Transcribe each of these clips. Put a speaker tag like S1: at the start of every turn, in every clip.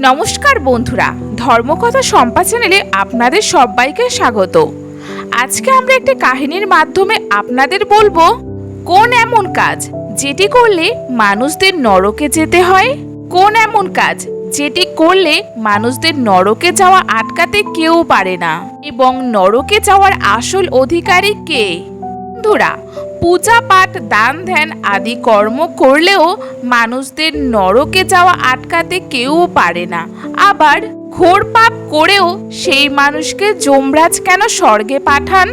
S1: নমস্কার বন্ধুরা, ধর্মকথা সম্পা চ্যানেলে আপনাদের সবাইকে স্বাগত। আজকে আমরা একটি কাহিনীর মাধ্যমে আপনাদের বলব, কোন এমন কাজ যেটি করলে মানুষদের নরকে যেতে হয়? কোন এমন কাজ যেটি করলে মানুষদের নরকে যাওয়া আটকাতে কেউ পারে না? এবং নরকে যাওয়ার আসল অধিকারী কে? বন্ধুরা পূজা পাঠ দান ধ্যান আদি কর্ম করলেও মানুষদের নরকে যাওয়া আটকাতে কেউ পারে না। আবার ঘোর পাপ করেও সেই মানুষকে যমরাজ কেন স্বর্গে পাঠান?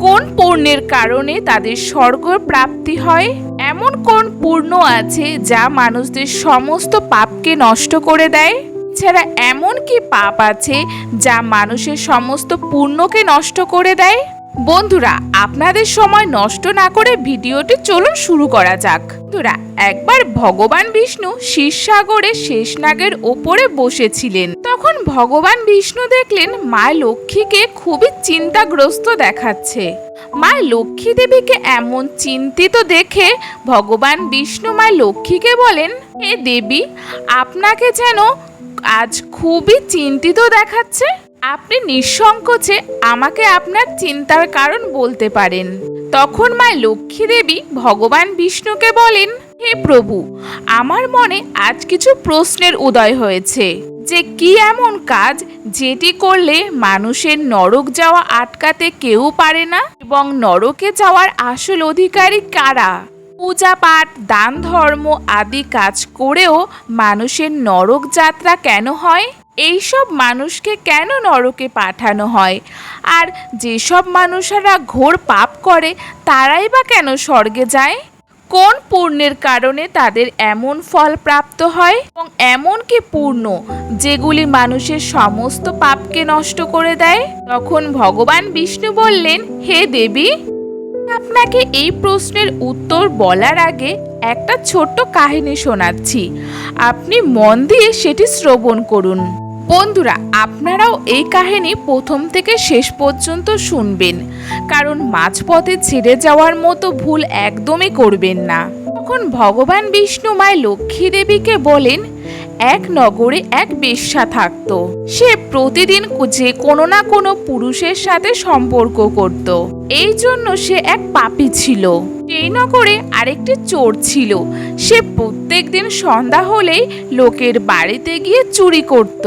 S1: কোন পুণ্যের কারণে তাদের স্বর্গ প্রাপ্তি হয়? এমন কোন পূর্ণ আছে যা মানুষদের সমস্ত পাপকে নষ্ট করে দেয়? এছাড়া এমন কি পাপ আছে যা মানুষের সমস্ত পুণ্যকে নষ্ট করে দেয়? বন্ধুরা, আপনাদের সময় নষ্ট না করে ভিডিওটি চলুন শুরু করা যাক। বন্ধুরা, একবার ভগবান বিষ্ণু শীর্ষাগরে শেষনাগের ওপরে বসেছিলেন। তখন ভগবান বিষ্ণু দেখলেন মা লক্ষ্মীকে খুবই চিন্তাগ্রস্ত দেখাচ্ছে। মা লক্ষ্মী দেবীকে এমন চিন্তিত দেখে ভগবান বিষ্ণু মা লক্ষ্মীকে বলেন, হে দেবী, আপনাকে যেন আজ খুবই চিন্তিত দেখাচ্ছে। আপনি নিঃসংকোচে আমাকে আপনার চিন্তার কারণ বলতে পারেন। তখন মা লক্ষ্মী দেবী ভগবান বিষ্ণুকে বলেন, হে প্রভু, আমার মনে আজ কিছু প্রশ্নের উদয় হয়েছে। যে কি এমন কাজ যেটি করলে মানুষের নরক যাওয়া আটকাতে কেউ পারে না? এবং নরকে যাওয়ার আসল অধিকারী কারা? পূজা পাঠ দান ধর্ম আদি কাজ করেও মানুষের নরক যাত্রা কেন হয়? এইসব মানুষকে কেন নরকে পাঠানো হয়? আর যেসব মানুষেরা ঘোর পাপ করে, তারাই বা কেন স্বর্গে যায়? কোন পুণ্যের কারণে তাদের এমন ফল প্রাপ্ত হয়? এবং এমন কি পূর্ণ যেগুলি মানুষের সমস্ত পাপকে নষ্ট করে দেয়? তখন ভগবান বিষ্ণু বললেন, হে দেবী, আপনাকে এই প্রশ্নের উত্তর বলার আগে একটা ছোট্ট কাহিনী শোনাচ্ছি। আপনি মন দিয়ে সেটি শ্রবণ করুন। বন্ধুরা, আপনারাও এই কাহিনী প্রথম থেকে শেষ পর্যন্ত শুনবেন। কারণ মাঝপথে ছেড়ে যাওয়ার মতো ভুল একদমই করবেন না। তখন ভগবান বিষ্ণু মায় লক্ষ্মী দেবীকে বলেন, এক নগরে এক বেশ্যা থাকত। সে প্রতিদিন যে কোনো না কোনো পুরুষের সাথে সম্পর্ক করত। এই জন্য সে এক পাপী ছিল। সেই নগরে আরেকটি চোর ছিল। সে প্রত্যেক দিন সন্ধ্যা হলেই লোকের বাড়িতে গিয়ে চুরি করত।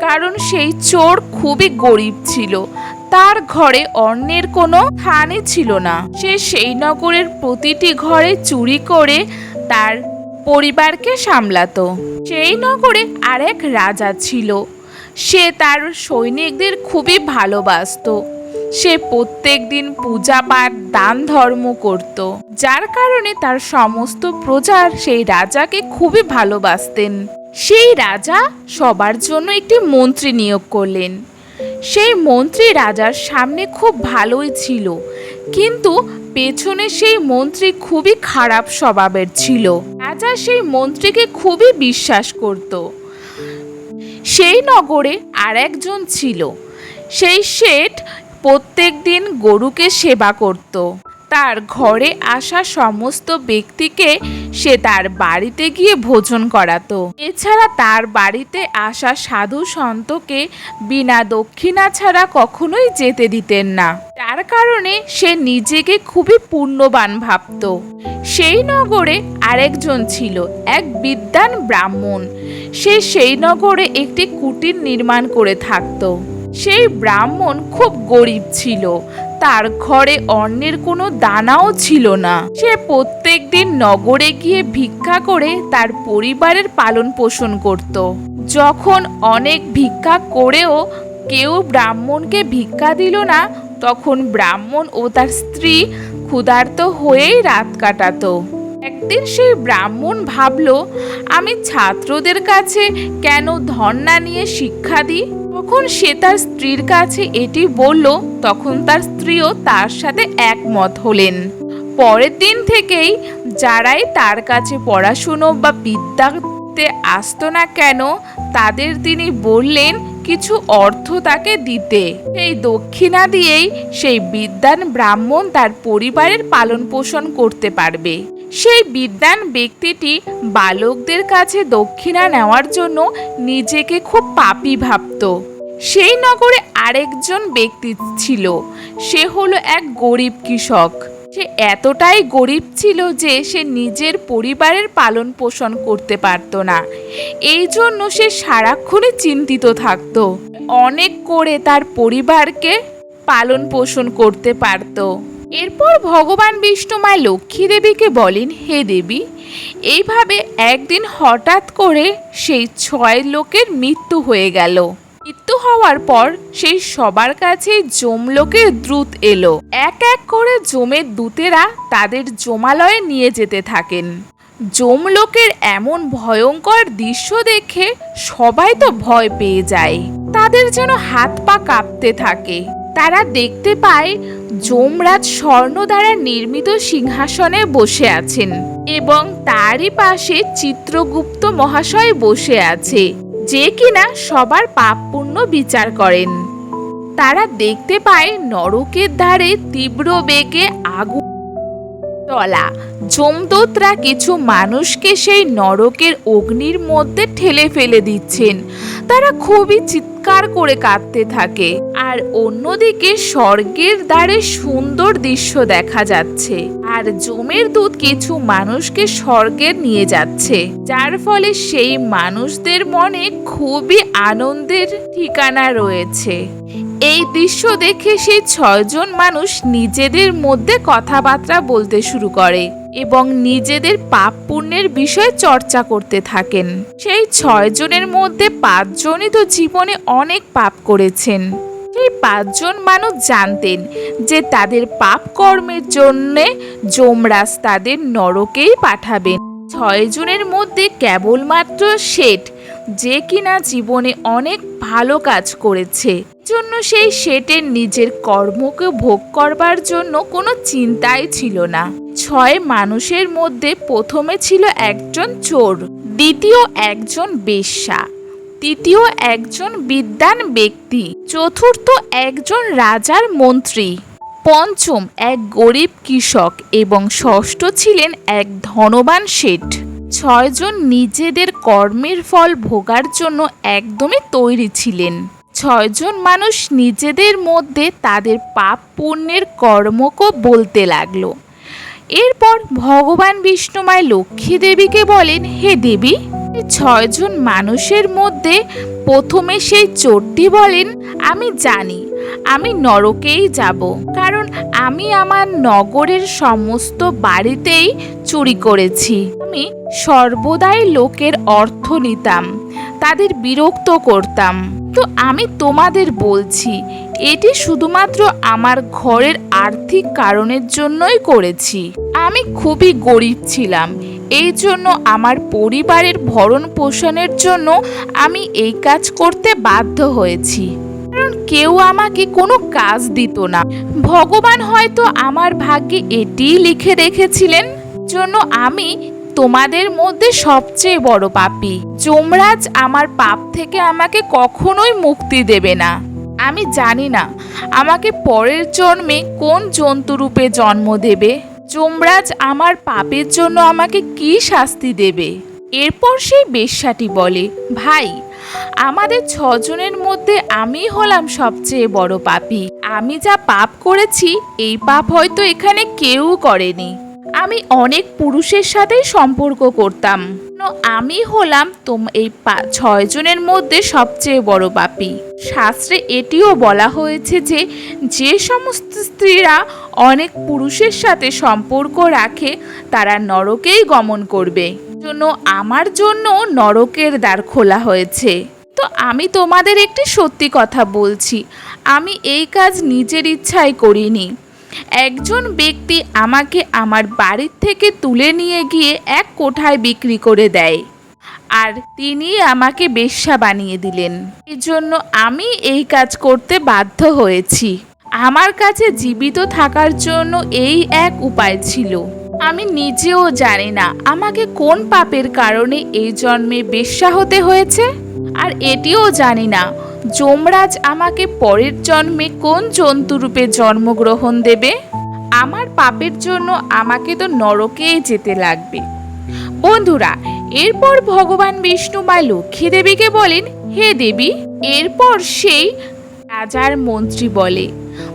S1: কারণ সেই চোর খুবই গরিব ছিল। তার ঘরে অন্যের কোনো স্থানই ছিল না। সে সেই নগরের প্রতিটি ঘরে চুরি করে তার পরিবারকে সামলাতো। সেই নগরে আরেক রাজা ছিল। সে তার সৈনিকদের খুবই ভালোবাসতো। সে প্রত্যেক দিন পূজা পাঠ, দান ধর্ম করত। যার কারণে তার সমস্ত প্রজার সেই রাজাকে খুবই ভালোবাসতেন। সেই রাজা সবার জন্য একটি মন্ত্রী নিয়োগ করলেন। সেই মন্ত্রী রাজার সামনে খুব ভালোই ছিল, কিন্তু পেছনে সেই মন্ত্রী খুবই খারাপ স্বভাবের ছিল। রাজা সেই মন্ত্রীকে খুবই বিশ্বাস করত। সেই নগরে আর একজন ছিল। সেই শেঠ প্রত্যেক দিন গরুকে সেবা করত। তার ঘরে আসা সমস্ত ব্যক্তিকে সে তার বাড়িতে গিয়ে ভোজন করাতো। এছাড়া তার বাড়িতে আসা সাধু সন্তকে বিনা দক্ষিণা ছাড়া কখনোই যেতে দিতেন না। তার কারণে সে নিজেকে খুবই পুণ্যবান ভাবত। সেই নগরে আরেকজন ছিল, এক বিদ্যান ব্রাহ্মণ। সে সেই নগরে একটি কুটির নির্মাণ করে থাকতো। সেই ব্রাহ্মণ খুব গরিব ছিল তার ঘরে অন্যের কোনো দানাও ছিল না। সে প্রত্যেক দিন নগরে গিয়ে ভিক্ষা করে তার পরিবারের পালন পোষণ করত। যখন অনেক ভিক্ষা করেও কেউ ব্রাহ্মণকে ভিক্ষা দিল না, তখন ব্রাহ্মণ ও তার স্ত্রী ক্ষুধার্ত হয়েই রাত কাটাতো। একদিন সেই ব্রাহ্মণ ভাবল, আমি ছাত্রদের কাছে কেন না নিয়ে শিক্ষা দিই? তখন সে তার স্ত্রীর কাছে এটি বলল, তখন তার স্ত্রীও তার সাথে একমত হলেন। পরের দিন থেকেই যারাই তার কাছে পড়াশুনো বা বিদ্যাতে আসতো না কেন, তাদের তিনি বললেন কিছু অর্থ তাকে দিতে। সেই দক্ষিণা দিয়েই সেই বিদ্যান ব্রাহ্মণ তার পরিবারের পালন পোষণ করতে পারবে। সেই বিদ্যান ব্যক্তিটি বালকদের কাছে দক্ষিণা নেওয়ার জন্য নিজেকে খুব পাপি ভাবত। সেই নগরে আরেকজন ব্যক্তি ছিল। সে হলো এক গরিব কৃষক। সে এতটাই গরিব ছিল যে সে নিজের পরিবারের পালন পোষণ করতে পারত না। এই জন্য সে সারাক্ষণই চিন্তিত থাকতো। অনেক করে তার পরিবারকে পালন পোষণ করতে পারত। এরপর ভগবান বিষ্ণু মা লক্ষ্মী দেবীকে বলেন, হে দেবী, এইভাবে একদিন হঠাৎ করে সেই ছয় লোকের মৃত্যু হয়ে গেল। মৃত্যু হওয়ার পর সেই সবার কাছে জমলোকের দ্রুত এলো। এক এক করে জমের দূতেরা তাদের জমালয়ে নিয়ে যেতে থাকেন। জমলোকের এমন ভয়ঙ্কর দৃশ্য দেখে সবাই তো ভয় পেয়ে যায়। তাদের যেন হাত পা কাঁপতে থাকে। তারা দেখতে পায় যমরাজ স্বর্ণ দ্বারা নির্মিত সিংহাসনে বসে আছেন এবং তারই পাশে চিত্রগুপ্ত মহাশয় বসে আছে। যে কিনা সবার পাপ পুণ্য বিচার করেন। তারা দেখতে পায় নরকের ধারে তীব্র বেগে আগুন তলা। যমদূতরা কিছু মানুষকে সেই নরকের অগ্নির মধ্যে ঠেলে ফেলে দিচ্ছেন। তারা খুবই চিৎকার করে কাঁদতে থাকে। আর অন্যদিকে স্বর্গের দ্বারে সুন্দর দৃশ্য দেখা যাচ্ছে। আর জমের দুধ কিছু মানুষকে স্বর্গে নিয়ে যাচ্ছে। যার ফলে সেই মানুষদের মনে খুবই আনন্দের ঠিকানা রয়েছে। এই দৃশ্য দেখে সেই ছয়জন মানুষ নিজেদের মধ্যে কথাবার্তা বলতে শুরু করে। এবং নিজেদের পাপ পুণ্যের বিষয়ে চর্চা করতে থাকেন। সেই ছয়জনের মধ্যে পাঁচজনই তো জীবনে অনেক পাপ করেছেন। সেই পাঁচজন মানুষ জানতেন যে তাদের পাপ কর্মের জন্যে যমরাজ তাদের নরকেই পাঠাবেন। ছয়জনের মধ্যে কেবলমাত্র শেঠ, যে কিনা জীবনে অনেক ভালো কাজ করেছে। জন্য সেই শেটের নিজের কর্মকে ভোগ করবার জন্য কোনো চিন্তাই ছিল না। ছয় মানুষের মধ্যে প্রথমে ছিল একজন চোর, দ্বিতীয় একজন বেশ্যা, তৃতীয় একজন বিদ্যান ব্যক্তি, চতুর্থ একজন রাজার মন্ত্রী, পঞ্চম এক গরিব কৃষক এবং ষষ্ঠ ছিলেন এক ধনবান শেঠ। ছয়জন নিজেদের কর্মের ফল ভোগার জন্য একদমই তৈরি ছিলেন। ছয়জন মানুষ নিজেদের মধ্যে তাদের পাপ পুণ্যের কর্মকে বলতে লাগল। এরপর ভগবান বিষ্ণুমায় লক্ষ্মী দেবীকে বলেন, হে দেবী ছয়জন মানুষের মধ্যে প্রথমে সেই চোরটি বলেন, আমি জানি, আমি নরকেই যাব। কারণ আমি আমার নগরের সমস্ত বাড়িতেই চুরি করেছি। আমি সর্বদাই লোকের অর্থ নিতাম। তাদের বিরক্ত করতাম। তো আমি তোমাদের বলছি, এটি শুধুমাত্র আমার ঘরের আর্থিক কারণের জন্যই করেছি। আমি খুবই গরিব ছিলাম, এই জন্য আমার পরিবারের ভরণ পোষণের জন্য আমি এই কাজ করতে বাধ্য হয়েছি। কারণ কেউ আমাকে কোনো কাজ দিত না। ভগবান হয়তো আমার ভাগ্যে এটিই লিখে রেখেছিলেন। জন্য আমি তোমাদের মধ্যে সবচেয়ে বড় পাপী। যমরাজ আমার পাপ থেকে আমাকে কখনোই মুক্তি দেবে না। আমি জানি না আমাকে পরের জন্মে কোন জন্তুরূপে জন্ম দেবে। যমরাজ আমার পাপের জন্য আমাকে কি শাস্তি দেবে? এরপর সেই বেশ্যাটি বলে, ভাই, আমাদের ছজনের মধ্যে আমি হলাম সবচেয়ে বড় পাপী। আমি যা পাপ করেছি, এই পাপ হয়তো এখানে কেউ করেনি। আমি অনেক পুরুষের সাথেই সম্পর্ক করতাম। আমি হলাম তোম এই ছয়জনের মধ্যে সবচেয়ে বড় পাপী শাস্ত্রে এটিও বলা হয়েছে যে যে সমস্ত স্ত্রীরা অনেক পুরুষের সাথে সম্পর্ক রাখে, তারা নরকেই গমন করবে। জন্য আমার জন্য নরকের দ্বার খোলা হয়েছে। তো আমি তোমাদের একটি সত্যি কথা বলছি। আমি এই কাজ নিজের ইচ্ছায় করিনি। একজন ব্যক্তি আমাকে আমার বাড়ির থেকে তুলে নিয়ে গিয়ে এক কোঠায় বিক্রি করে দেয়। আর তিনি আমাকে বেশ্যা বানিয়ে দিলেন। এজন্য আমি এই কাজ করতে বাধ্য হয়েছি। আমার কাছে জীবিত থাকার জন্য এই এক উপায় ছিল। আমি নিজেও জানি না আমাকে কোন পাপের কারণে এই জন্মে বেশ্যা হতে হয়েছে, আর এটিও জানি না যমরাজ আমাকে পরের জন্মে কোন জন্তুরূপে জন্মগ্রহণ দেবে? আমার পাপের জন্য আমাকে তো নরকেই যেতে লাগবে। বন্ধুরা, এরপর ভগবান বিষ্ণু মা লক্ষ্মী দেবীকে বলেন, হে দেবী, এরপর সেই রাজার মন্ত্রী বলে।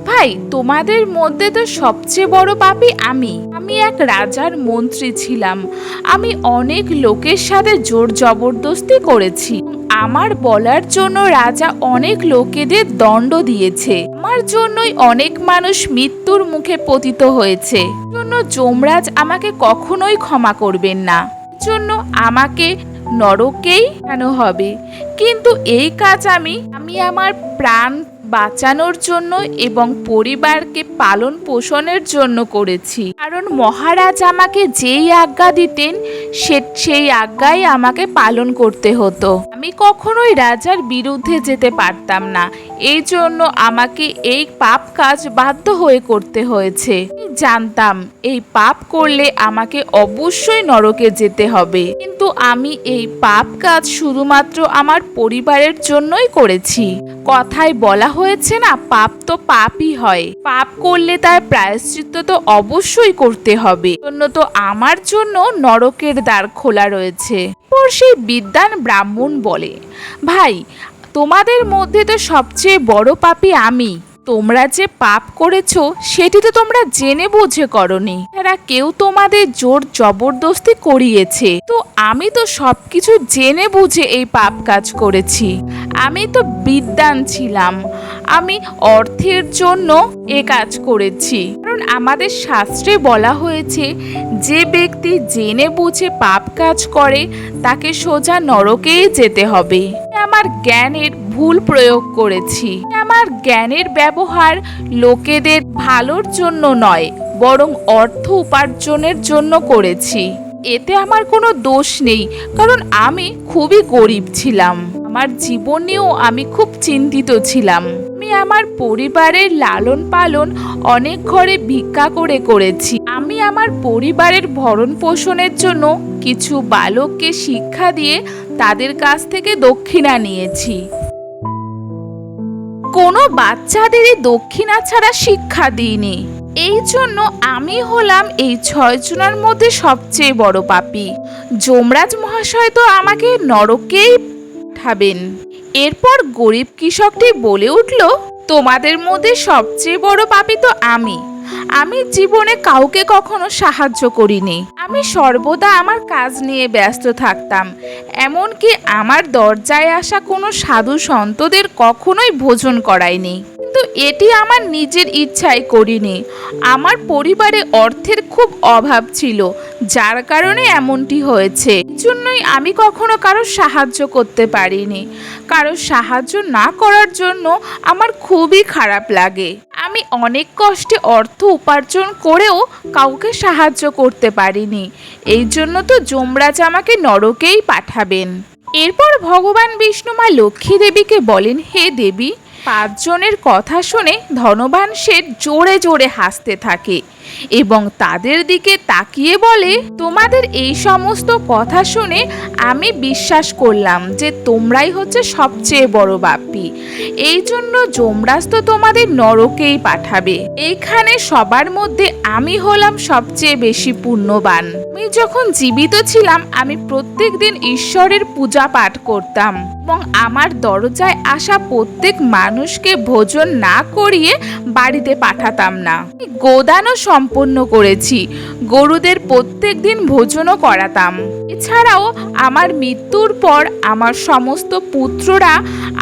S1: ভাই, তোমাদের মধ্যে তো সবচেয়ে বড় পাপী আমি। আমি এক রাজার মন্ত্রী ছিলাম। আমি অনেক লোকের সাথে জোর জবরদস্তি করেছি। আমার বলার জন্য রাজা অনেক লোকেদের দণ্ড দিয়েছে। আমার জন্যই অনেক মানুষ মৃত্যুর মুখে পতিত হয়েছে। জন্য যমরাজ আমাকে কখনোই ক্ষমা করবেন না। জন্য আমাকে নরকেই কেন হবে। কিন্তু এই কাজ আমি আমি আমার প্রাণ বাঁচানোর জন্য এবং পরিবারকে পালন পোষণের জন্য করেছি। কারণ মহারাজ আমাকে যেই আজ্ঞা দিতেন, সে, সেই আজ্ঞাই আমাকে পালন করতে হতো। আমি কখনোই রাজার বিরুদ্ধে যেতে পারতাম না। এই জন্য আমাকে এই পাপ কাজ বাধ্য হয়ে করতে হয়েছে। জানতাম, এই পাপ করলে আমাকে অবশ্যই নরকে যেতে হবে। কিন্তু আমি এই পাপ কাজ শুধুমাত্র আমার পরিবারের জন্যই করেছি। কথায় বলা হয়েছে না, পাপ তো পাপই হয়। পাপ করলে তার প্রায়শ্চিত্ত তো অবশ্যই করতে হবে। জন্য তো আমার জন্য নরকের দ্বার খোলা রয়েছে। এরপর সেই বিদ্যান ব্রাহ্মণ বলে, ভাই তোমাদের মধ্যে তো সবচেয়ে বড় পাপি আমি। তোমরা যে পাপ করেছ, সেটি তো তোমরা জেনে বুঝে করনি। এরা কেউ তোমাদের জোর জবরদস্তি করিয়েছে। তো আমি তো সবকিছু জেনে বুঝে এই পাপ কাজ করেছি। আমি তো বিদ্যান ছিলাম। আমি অর্থের জন্য এ কাজ করেছি। কারণ আমাদের শাস্ত্রে বলা হয়েছে, যে ব্যক্তি জেনে বুঝে পাপ কাজ করে, তাকে সোজা নরকেই যেতে হবে। আমার জ্ঞানের ভুল প্রয়োগ করেছি। আমার জ্ঞানের ব্যবহার লোকেদের ভালোর জন্য নয়, বরং অর্থ উপার্জনের জন্য করেছি। এতে আমার কোনো দোষ নেই, কারণ আমি খুবই গরিব ছিলাম। আমার জীবনেও আমি খুব চিন্তিত ছিলাম। আমার পরিবারের লালন পালন অনেক ঘরে ভিক্ষা করে করেছি। আমি আমার পরিবারের ভরণ পোষণের জন্য কিছু বালককে শিক্ষা দিয়ে তাদের কাছ থেকে দক্ষিণা নিয়েছি। কোনো বাচ্চাদেরই দক্ষিণা ছাড়া শিক্ষা দিইনি। এই জন্য আমি হলাম এই ছয় জনের মধ্যে সবচেয়ে বড় পাপী। যমরাজ মহাশয় তো আমাকে নরকেই পাঠাবেন। এরপর গরিব কৃষকটি বলে উঠল, তোমাদের মধ্যে সবচেয়ে বড় পাপী তো আমি। আমি জীবনে কাউকে কখনো সাহায্য করিনি। আমি সর্বদা আমার কাজ নিয়ে ব্যস্ত থাকতাম। এমনকি আমার দরজায় আসা কোনো সাধু সন্তদের কখনোই ভোজন করাইনি। কিন্তু এটি আমার নিজের ইচ্ছায় করিনি। আমার পরিবারে অর্থের খুব অভাব ছিল। যার কারণে এমনটি হয়েছে জন্যই আমি কখনো কারও সাহায্য করতে পারিনি। কারও সাহায্য না করার জন্য আমার খুবই খারাপ লাগে। আমি অনেক কষ্টে অর্থ উপার্জন করেও কাউকে সাহায্য করতে পারিনি। এই জন্য তো যমরাজ আমাকে নরকেই পাঠাবেন। এরপর ভগবান বিষ্ণু মা লক্ষ্মী দেবীকে বলেন, হে দেবী পাঁচজনের কথা শুনে ধনবান শেঠ জোরে জোরে হাসতে থাকে এবং তাদের দিকে তাকিয়ে বলে, তোমাদের এই সমস্ত কথা শুনে আমি বিশ্বাস করলাম যে তোমরাই হচ্ছে সবচেয়ে বড় বাপ্পি এই জন্য যমরাজ তো তোমাদের নরকেই পাঠাবে। এইখানে সবার মধ্যে আমি হলাম সবচেয়ে বেশি পুণ্যবান। আমি যখন জীবিত ছিলাম, আমি প্রত্যেক দিন ঈশ্বরের পূজা পাঠ করতাম এবং আমার দরজায় আসা প্রত্যেক মানুষকে ভোজন না করিয়ে বাড়িতে পাঠাতাম না। গোদানও সম্পন্ন করেছি। গরুদের প্রত্যেক দিন ভোজনও করাতাম। এছাড়াও আমার মৃত্যুর পর আমার সমস্ত পুত্ররা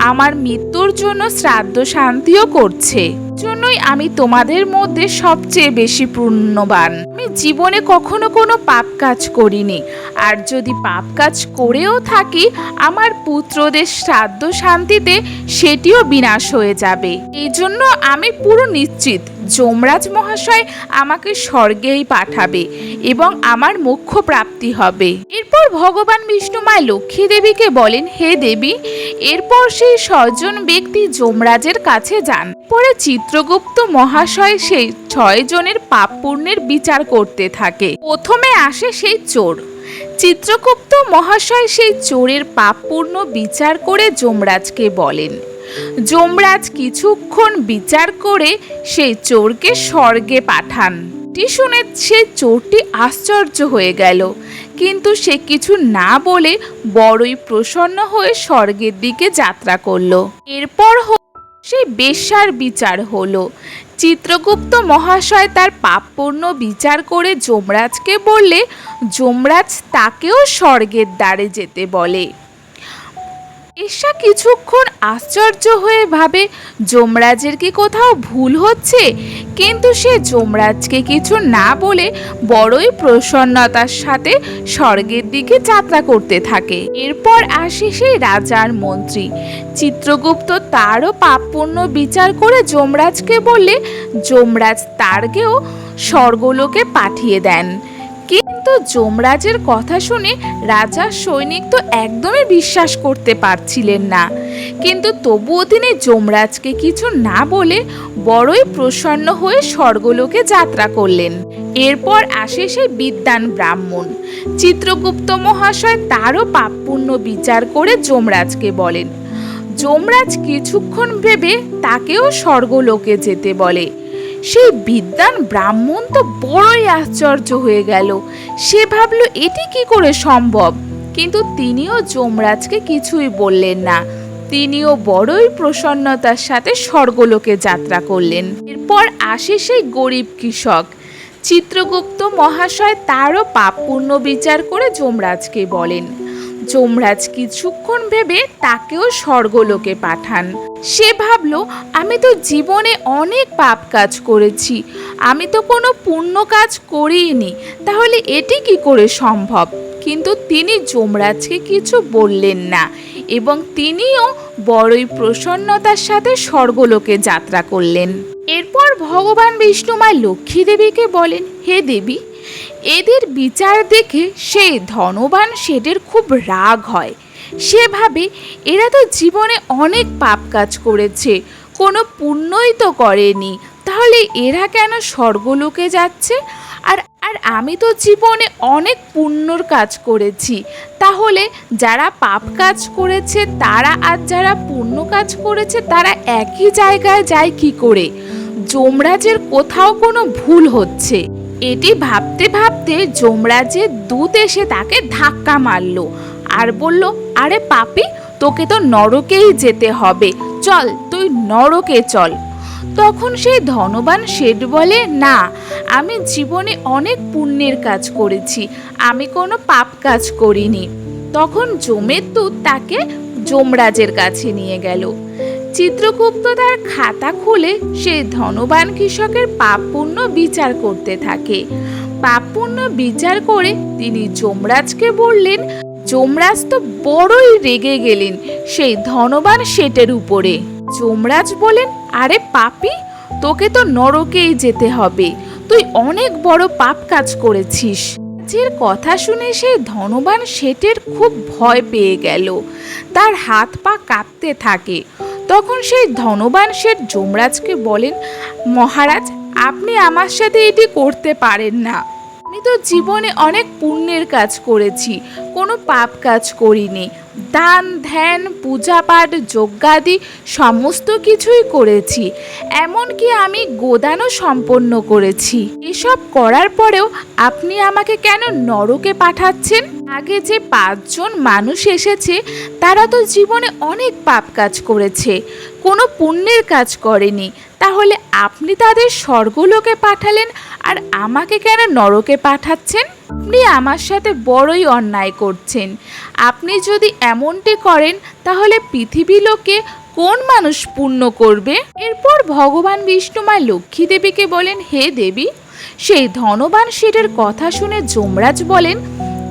S1: আমার মৃত্যুর জন্য শ্রাদ্ধ শান্তিও করছে। জন্যই আমি তোমাদের মধ্যে সবচেয়ে বেশি পুণ্যবান। আমি জীবনে কখনো কোনো পাপ কাজ করিনি। আর যদি পাপ কাজ করেও থাকি, আমার পুত্রদের শ্রাদ্ধ শান্তিতে সেটিও বিনাশ হয়ে যাবে। এই জন্য আমি পুরো নিশ্চিত যমরাজ মহাশয় আমাকে স্বর্গেই পাঠাবে এবং আমার মোক্ষ প্রাপ্তি হবে। এরপর ভগবান বিষ্ণু মা লক্ষ্মী দেবীকে বলেন, হে দেবী, এরপর সেই ছজন ব্যক্তি যমরাজের কাছে যান। পরে চিত্রগুপ্ত মহাশয় সেই ছয় জনের পাপ পুণ্যের বিচার করতে থাকে। প্রথমে আসে সেই চোর। চিত্রগুপ্ত মহাশয় সেই চোরের পাপপূর্ণ বিচার করে যমরাজকে বলেন। যমরাজ কিছুক্ষণ বিচার করে সেই চোরকে স্বর্গে পাঠান। শুনে সে চোরটি আশ্চর্য হয়ে গেল। কিন্তু সে কিছু না বলে বড়ই প্রসন্ন হয়ে স্বর্গের দিকে যাত্রা করল। এরপর সেই বেশ্যার বিচার হলো। চিত্রগুপ্ত মহাশয় তার পাপপূর্ণ বিচার করে যমরাজকে বললে, যমরাজ তাকেও স্বর্গের দ্বারে যেতে বলে। ঈশা কিছুক্ষণ আশ্চর্য হয়ে ভাবে, যমরাজের কি কোথাও ভুল হচ্ছে? কিন্তু সে যমরাজকে কিছু না বলে বড়ই প্রসন্নতার সাথে স্বর্গের দিকে যাত্রা করতে থাকে। এরপর আসে সেই রাজার মন্ত্রী। চিত্রগুপ্ত তারও পাপপূর্ণ বিচার করে যমরাজকে বললে, যমরাজ তারকেও স্বর্গলোকে পাঠিয়ে দেন। কিন্তু যমরাজের কথা শুনে রাজা সৈনিক তো একদমই বিশ্বাস করতে পারছিলেন না। কিন্তু তবুও তিনি যমরাজকে কিছু না বলে বড়ই প্রসন্ন হয়ে স্বর্গলোকে যাত্রা করলেন। এরপর আসে সেই বিদ্যান ব্রাহ্মণ। চিত্রগুপ্ত মহাশয় তারও পাপপূর্ণ বিচার করে যমরাজকে বলেন। যমরাজ কিছুক্ষণ ভেবে তাকেও স্বর্গলোকে যেতে বলে। সেই বিদ্যান ব্রাহ্মণ তো বড়ই আশ্চর্য হয়ে গেল। সে ভাবল, এটি কি করে সম্ভব? কিন্তু তিনিও যমরাজকে কিছুই বললেন না। তিনিও বড়ই প্রসন্নতার সাথে স্বর্গলোকে যাত্রা করলেন। এরপর আসে সেই গরিব কৃষক। চিত্রগুপ্ত মহাশয় তারও পাপপূর্ণ বিচার করে যমরাজকে বলেন। যমরাজ কিছুক্ষণ ভেবে তাকেও স্বর্গলোকে পাঠান। সে ভাবল, আমি তো জীবনে অনেক পাপ কাজ করেছি। আমি তো কোনো পুণ্য কাজ করিনি তাহলে এটি কি করে সম্ভব? কিন্তু তিনি যমরাজকে কিছু বললেন না এবং তিনিও বড়ই প্রসন্নতার সাথে স্বর্গলোকে যাত্রা করলেন। এরপর ভগবান বিষ্ণুমায় লক্ষ্মী দেবীকে বলেন, হে দেবী এদের বিচার দেখে সেই ধনবান শেঠের খুব রাগ হয়। সে ভাবে এরা তো জীবনে অনেক পাপ কাজ করেছে, কোনো পুণ্যই তো করেনি। তাহলে এরা কেন স্বর্গলোকে যাচ্ছে? আর আর আমি তো জীবনে অনেক পুণ্যর কাজ করেছি। তাহলে যারা পাপ কাজ করেছে, তারা আর যারা পুণ্য কাজ করেছে, তারা একই জায়গায় যায় কি করে? যমরাজের কোথাও কোনো ভুল হচ্ছে। এটি ভাবতে ভাবতে যমরাজের দূত এসে তাকে ধাক্কা মারলো আর বলল, আরে পাপি, তোকে তো নরকেই যেতে হবে। চল, তুই নরকে চল। তখন সেই ধনবান শেঠ বলে, না, আমি জীবনে অনেক পুণ্যের কাজ করেছি, আমি কোনো পাপ কাজ করিনি। তখন জমের দূত তাকে যমরাজের কাছে নিয়ে গেল। চিত্রগুপ্ত তার খাতা খুলে সেই ধনবান কৃষকের পাপ পুণ্য বিচার করতে থাকে। পাপ পুণ্য বিচার করে তিনি যমরাজকে বললেন, যমরাজ তো বড়ই রেগে গেলেন সেই ধনবান শেটের উপরে। যমরাজ বলেন, আরে পাপি, তোকে তো নরকেই যেতে হবে। তুই অনেক বড় পাপ কাজ করেছিস। রাজের কথা শুনে সেই ধনবান শেঠের খুব ভয় পেয়ে গেল। তার হাত পা কাঁপতে থাকে। তখন সেই ধনবান শেঠ যমরাজকে বলেন মহারাজ আপনি আমার সাথে এটি করতে পারেন না। আমি তো জীবনে অনেক পুণ্যের কাজ করেছি, কোনো পাপ কাজ করিনি। দান, ধ্যান পূজা পাঠ যজ্ঞাদি সমস্ত কিছুই করেছি। এমনকি আমি গোদানও সম্পন্ন করেছি। এসব করার পরেও আপনি আমাকে কেন নরকে পাঠাচ্ছেন? আগে যে পাঁচজন মানুষ এসেছে, তারা তো জীবনে অনেক পাপ কাজ করেছে। কোনো পুণ্যের কাজ করেনি। তাহলে আপনি তাদের স্বর্গলোকে পাঠালেন আর আমাকে কেন নরকে পাঠাচ্ছেন? আপনি আমার সাথে বড়ই অন্যায় করছেন। আপনি যদি এমনটি করেন, তাহলে পৃথিবী লোকে কোন মানুষ পুণ্য করবে? এরপর ভগবান বিষ্ণুমায় লক্ষ্মী দেবীকে বলেন, হে দেবী, সেই ধনবান শেঠের কথা শুনে যমরাজ বলেন,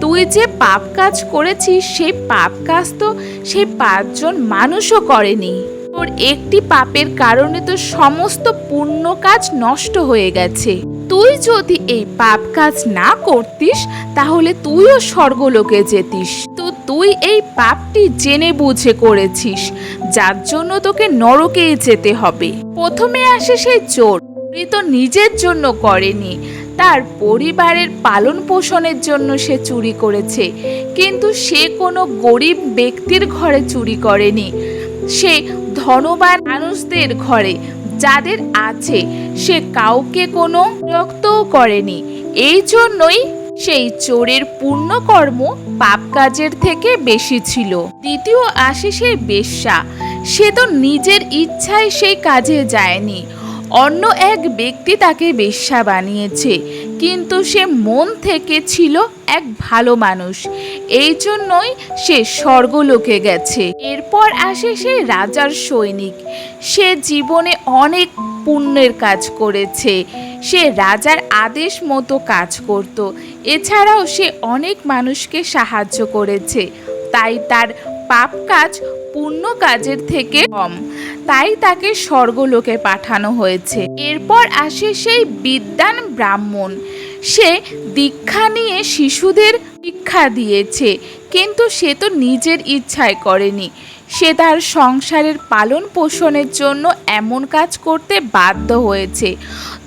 S1: তুই যে পাপ কাজ করেছিস, সেই পাপ কাজ তো সেই পাঁচজন মানুষও করেনি। তোর একটি পাপের কারণে তো সমস্ত পুণ্য কাজ নষ্ট হয়ে গেছে। তুই যদি এই পাপ কাজ না করতিস, তাহলে তুইও স্বর্গলোকে যেতিস। তো তুই এই পাপটি জেনে বুঝে করেছিস, যার জন্য তোকে নরকেই যেতে হবে। প্রথমে আসে সেই চোর। চুরি তো নিজের জন্য করেনি, তার পরিবারের পালন পোষণের জন্য সে চুরি করেছে। কিন্তু সে কোনো গরিব ব্যক্তির ঘরে চুরি করেনি। সে ধনবান মানুষদের ঘরে, যাদের আছে সে কাউকে কোনো বিরক্তও করেনি। এই জন্যই সেই চোরের পুণ্যকর্ম পাপ কাজের থেকে বেশি ছিল। দ্বিতীয় আসে সেই বেশ্যা, সে তো নিজের ইচ্ছায় সেই কাজে যায়নি। অন্য এক ব্যক্তি তাকে বেশ্যা বানিয়েছে কিন্তু সে মন থেকে ছিল এক ভালো মানুষ। এই জন্যই সে স্বর্গলোকে গেছে। এরপর আসে সে রাজার সৈনিক। সে জীবনে অনেক পুণ্যের কাজ করেছে। সে রাজার আদেশ মতো কাজ করত। এছাড়াও সে অনেক মানুষকে সাহায্য করেছে। তাই তার পাপ কাজ পুণ্য কাজের থেকে কম। তাই তাকে স্বর্গলোকে পাঠানো হয়েছে। এরপর আসে সেই বিদ্যান ব্রাহ্মণ। সে দীক্ষা নিয়ে শিশুদের শিক্ষা দিয়েছে, কিন্তু সে তো নিজের ইচ্ছায় করেনি। সে তার সংসারের পালন পোষণের জন্য এমন কাজ করতে বাধ্য হয়েছে।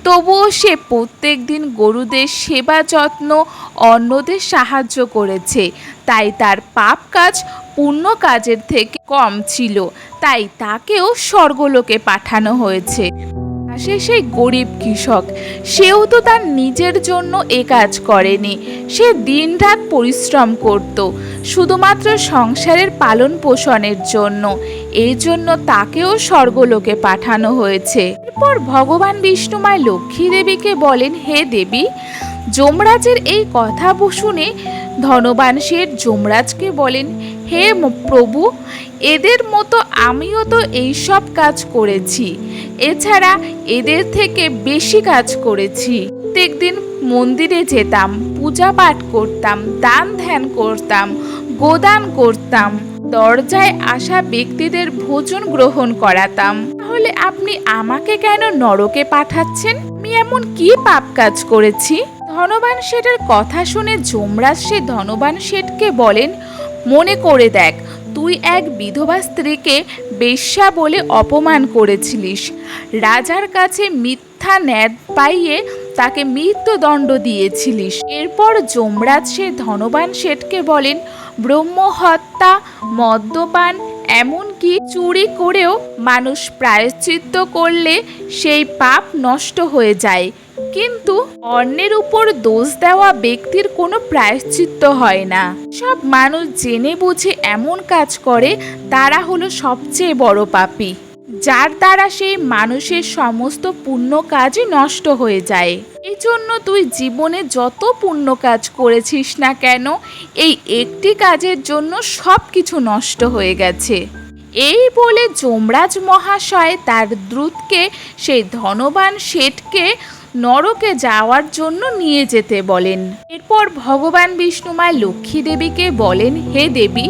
S1: তবুও সে প্রত্যেক দিন গরুদের সেবা যত্ন অন্যদের সাহায্য করেছে। তাই তার পাপ কাজ পুণ্য কাজের থেকে কম ছিল। তাই তাকেও স্বর্গলোকে পাঠানো হয়েছে। আসে সেই গরিব কৃষক। সেও তো তার নিজের জন্য এ কাজ করেনি। সে দিনরাত পরিশ্রম করত, শুধুমাত্র সংসারের পালন পোষণের জন্য। এই জন্য তাকেও স্বর্গলোকে পাঠানো হয়েছে। এরপর ভগবান বিষ্ণুমায় লক্ষ্মী দেবীকে বলেন, হে দেবী, যমরাজের এই কথা শুনে ধনবান শেঠ যমরাজকে বলেন হে প্রভু, এদের মতো আমিও তো এইসব কাজ করেছি। এছাড়া এদের থেকে বেশি কাজ করেছি। প্রত্যেকদিন মন্দিরে যেতাম পূজা পাঠ করতাম, দান ধ্যান করতাম, গোদান করতাম, দরজায় আসা ব্যক্তিদের ভোজন গ্রহণ করাতাম। তাহলে আপনি আমাকে কেন নরকে পাঠাচ্ছেন? আমি এমন কি পাপ কাজ করেছি? ধনবান শেঠের কথা শুনে যমরাজ সে ধনবান শেঠকে বলেন মনে করে দেখ, তুই এক বিধবা স্ত্রীকে বেশ্যা বলে অপমান করেছিলিস। রাজার কাছে মিথ্যা ন্যাদ পাইয়ে তাকে মৃত্যুদণ্ড দিয়েছিলিস। এরপর যমরাজ সে ধনবান শেঠকে বলেন ব্রহ্ম হত্যা মদ্যপান, এমনকি চুরি করেও মানুষ প্রায়শ্চিত্ত করলে সেই পাপ নষ্ট হয়ে যায়। কিন্তু অন্যের উপর দোষ দেওয়া ব্যক্তির কোনো প্রায়শ্চিত্ত হয় না। সব মানুষ জেনে বুঝে এমন কাজ করে, তারা হলো সবচেয়ে বড় পাপী। যার দ্বারা সেই মানুষের সমস্ত পুণ্য কাজই নষ্ট হয়ে যায়। এই জন্য তুই জীবনে যত পুণ্য কাজ করেছিস না কেন, এই একটি কাজের জন্য সব কিছু নষ্ট হয়ে গেছে। এই বলে যমরাজ মহাশয় তার দ্রুতকে সেই ধনবান শেঠকে নরকে যাওয়ার জন্য নিয়ে যেতে বলেন। এরপর ভগবান বিষ্ণুমায় লক্ষ্মী দেবীকে বলেন, হে দেবী,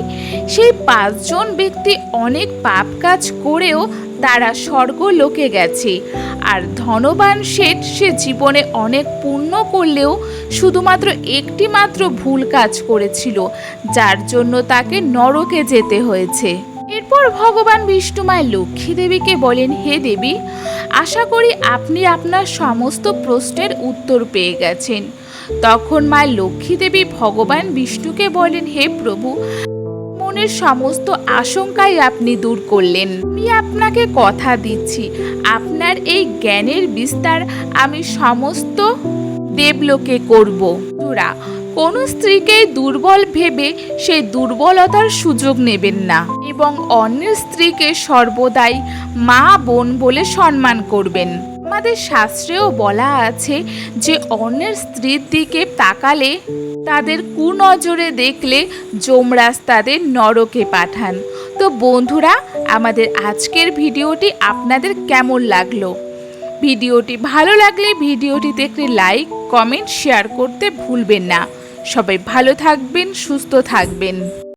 S1: সেই পাঁচজন ব্যক্তি অনেক পাপ কাজ করেও তারা স্বর্গ লোকে গেছে। আর ধনবান শেঠ সে জীবনে অনেক পুণ্য করলেও শুধুমাত্র একটি মাত্র ভুল কাজ করেছিল, যার জন্য তাকে নরকে যেতে হয়েছে। এরপর ভগবান বিষ্ণুমায় লক্ষ্মী দেবীকে বলেন, হে দেবী, আশা করি আপনি আপনার সমস্ত প্রশ্নের উত্তর পেয়ে গেছেন। তখন মা লক্ষ্মী দেবী ভগবান বিষ্ণুকে বলেন, হে প্রভু, মনের সমস্ত আশঙ্কাই আপনি দূর করলেন। আমি আপনাকে কথা দিচ্ছি। আপনার এই জ্ঞানের বিস্তার আমি সমস্ত দেবলোকে করব। তোরা কোনো স্ত্রীকে দুর্বল ভেবে সেই দুর্বলতার সুযোগ নেবেন না। এবং অন্যের স্ত্রীকে সর্বদাই মা, বোন বলে সম্মান করবেন। আমাদের শাস্ত্রেও বলা আছে যে অন্যের স্ত্রীর দিকে তাকালে তাদের কুনজরে দেখলে যমরাজ তাদের নরকে পাঠান। তো বন্ধুরা, আমাদের আজকের ভিডিওটি আপনাদের কেমন লাগল? ভিডিওটি ভালো লাগলে ভিডিওটিতে একটি লাইক, কমেন্ট, শেয়ার করতে ভুলবেন না। সবাই ভালো থাকবেন, সুস্থ থাকবেন।